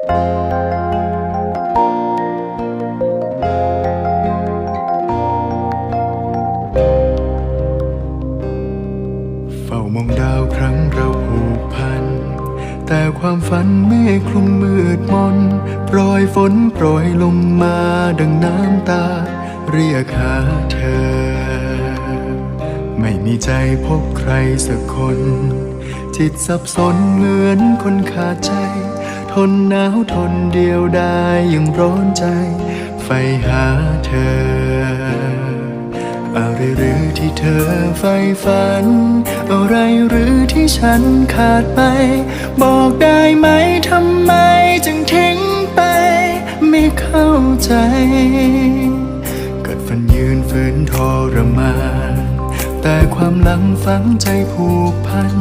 เฝ้ามองดาวครั้งเราผูกพัน แต่ความฝันเมฆคลุมมืดมนโปรยฝนโปรยลงมาดังน้ำตา เรียกหาเธอ ไม่มีใจพบใครสักคน จิตสับสนเหมือนคนขาดใจ ทนหนาวทนเดียวได้ยังร้อนใจ ไฟหาเธอ อะไรหรือที่เธอใฝ่ฝัน อะไรหรือที่ฉันขาดไป บอกได้ไหมทำไมจึงทิ้งไป ไม่เข้าใจ กัดฟันยืนฝืนทรมาน แต่ความหลังฝังใจผูกพัน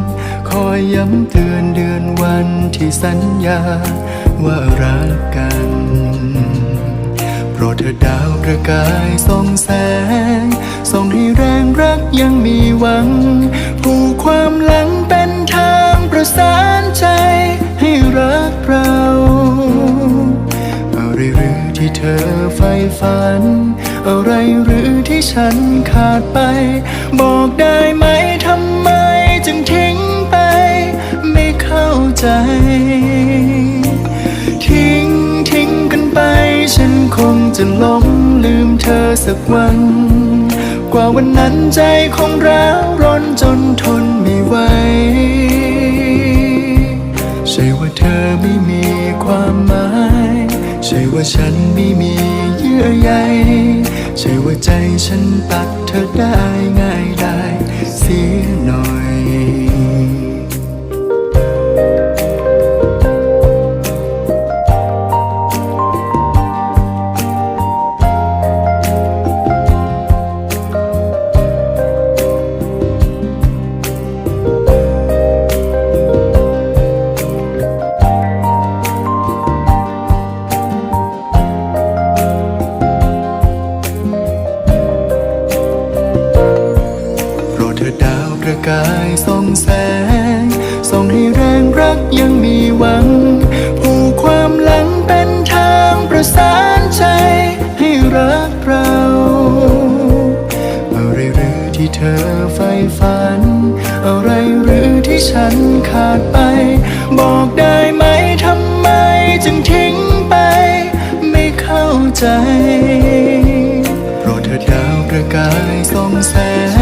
คอยย้ำเตือนเดือนวันที่สัญญาว่ารักกัน โปรดเธอดาวประกายส่องแสง ส่องให้แรงรักยังมีหวัง ผูกความหลังเป็นทางประสานใจให้รักเราอะไรหรือที่เธอใฝ่ฝัน อะไรหรือที่ฉันขาดไป บอกได้ไหมทำไมจึงทิ้งไป ไม่เข้าใจ ทิ้งทิ้งกันไป ฉันคงจะหลงลืมเธอสักวัน กว่าวันนั้นใจคงร้าวร้อนจนทนไม่ ช่ว่าฉันไม่มีเยื่อใยใช่ว่าใจฉันตัดเธอได้ง่ายได้ ประกายส่องแสง ส่องให้แรงรักยังมีหวัง ผูกความหลังเป็นทางประสานใจให้รักเราอะไรหรือที่เธอใฝ่ฝัน อะไรหรือที่ฉันขาดไป บอกได้ไหมทำไมจึงทิ้งไป ไม่เข้าใจ โปรดเธอดาวประกายส่องแสง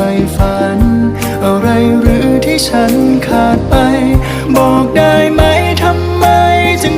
ฝ่ฝัน อะไรหรือที่ฉันขาดไป บอกได้ไหมทำไมจึง